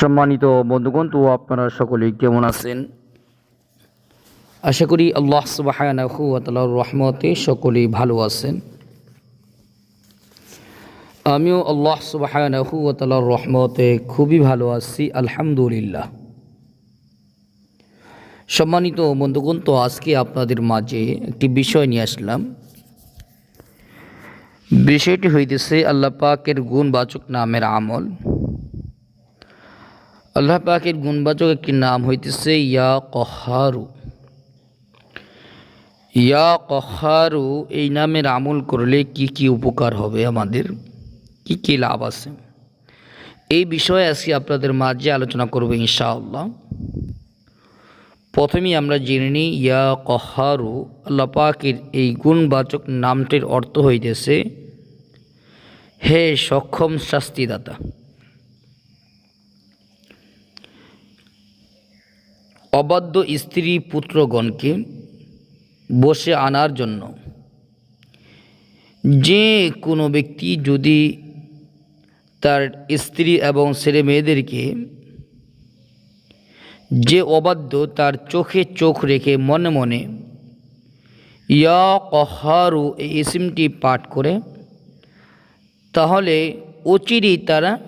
সম্মানিত বন্ধুগণ, তো আপনারা সকলেই কেমন আছেন? আশা করি আল্লাহ সুবাহানাহু তালার রহমতে সকলেই ভালো আছেন। আমিও আল্লাহ সুবাহানাহু তালার রহমতে খুবই ভালো আছি, আলহামদুলিল্লাহ। সম্মানিত বন্ধুগণ, তো আজকে আপনাদের মাঝে একটি বিষয় নিয়ে আসলাম। বিষয়টি হইতেছে আল্লাহ পাকের গুণবাচক নামের আমল। আল্লাহ পাকের গুণবাচক একটি নাম হইতেছে ইয়া কহারু। ইয়া কহারু, এই নামের আমল করলে কি কি উপকার হবে আমাদের? কি কি লাভ আছে? এই বিষয়ে আজকে আপনাদের মাঝে আলোচনা করব ইনশাআল্লাহ। প্রথমেই আমরা জেনে নিই, ইয়া কহারু, আল্লাহ পাকের এই গুণবাচক নামটির অর্থ হইতেছে, হে সক্ষম শাস্তিদাতা। অবাধ্য স্ত্রী পুত্রগণকে বসে আনার জন্য। যে কোনো ব্যক্তি যদি তার স্ত্রী এবং ছেলে মেয়েদেরকে যে অবাধ্য তার চোখে চোখ রেখে মনে মনে ইয়া কহারু এই ইসিমটি পাঠ করে, তাহলে অচিরেই তারা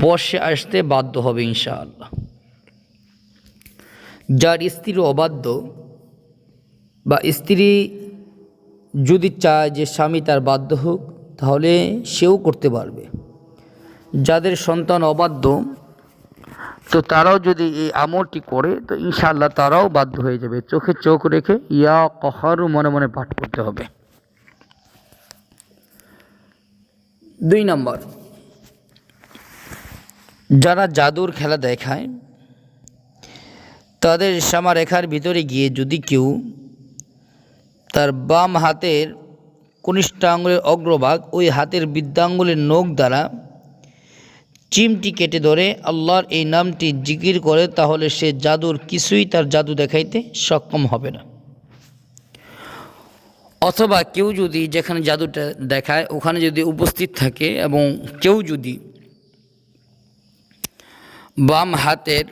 বসে আসতে বাধ্য হবে ইনশাআল্লাহ। যার স্ত্রী অবাধ্য বা স্ত্রী যদি চায় যে স্বামী তার বাধ্য হোক, তাহলে সেও করতে পারবে। যাদের সন্তান অবাধ্য, তো তারাও যদি এই আমলটি করে, তো ইনশাআল্লাহ তারাও বাধ্য হয়ে যাবে। চোখে চোখ রেখে ইয়া কহারু মনে মনে পাঠ করতে হবে। দুই নম্বর, যারা জাদুর খেলা দেখায় তাদের সীমারেখার ভিতরে গিয়ে যদি কেউ তার বাম হাতের কনিষ্ঠ আঙুলের অগ্রভাগ ওই হাতের বৃদ্ধাঙ্গুলের নখ দ্বারা চিমটি কেটে ধরে আল্লাহর এই নামটি জিকির করে, তাহলে সে জাদুর কিছুই তার জাদু দেখাইতে সক্ষম হবে না। অথবা কেউ যদি যেখানে জাদুটা দেখায়, ওখানে যদি উপস্থিত থাকে এবং কেউ যদি বাম হাতের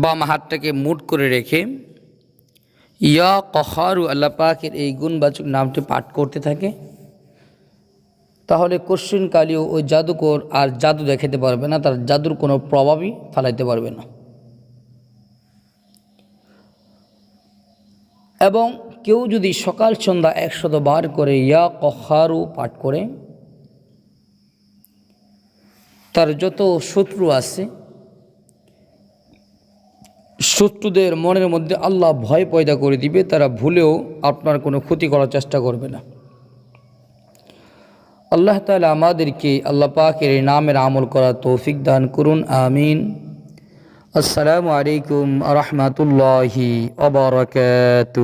বাম হাতটাকে মুট করে রেখে, ইয়া কহারু আল্লাহ পাকের এই গুণবাচক নামটি পাঠ করতে থাকে, তাহলে কালীও ওই জাদুকর আর জাদু দেখাতে পারবে না, তার জাদুর কোনো প্রভাবই ফেলাইতে পারবে না। এবং কেউ যদি সকাল সন্ধ্যা একশত বার করে ইয়া কহারু পাঠ করে, তার যত শত্রু আছে শত্রুদের মনের মধ্যে আল্লাহ ভয় পয়দা করে দিবে, তারা ভুলেও আপনার কোনো ক্ষতি করার চেষ্টা করবে না। আল্লাহ তালা আমাদেরকে আল্লাহ পাকের নামের আমল করা তৌফিক দান করুন, আমিন। আসসালামু আলাইকুম রহমতুল্লাহি অবরকাত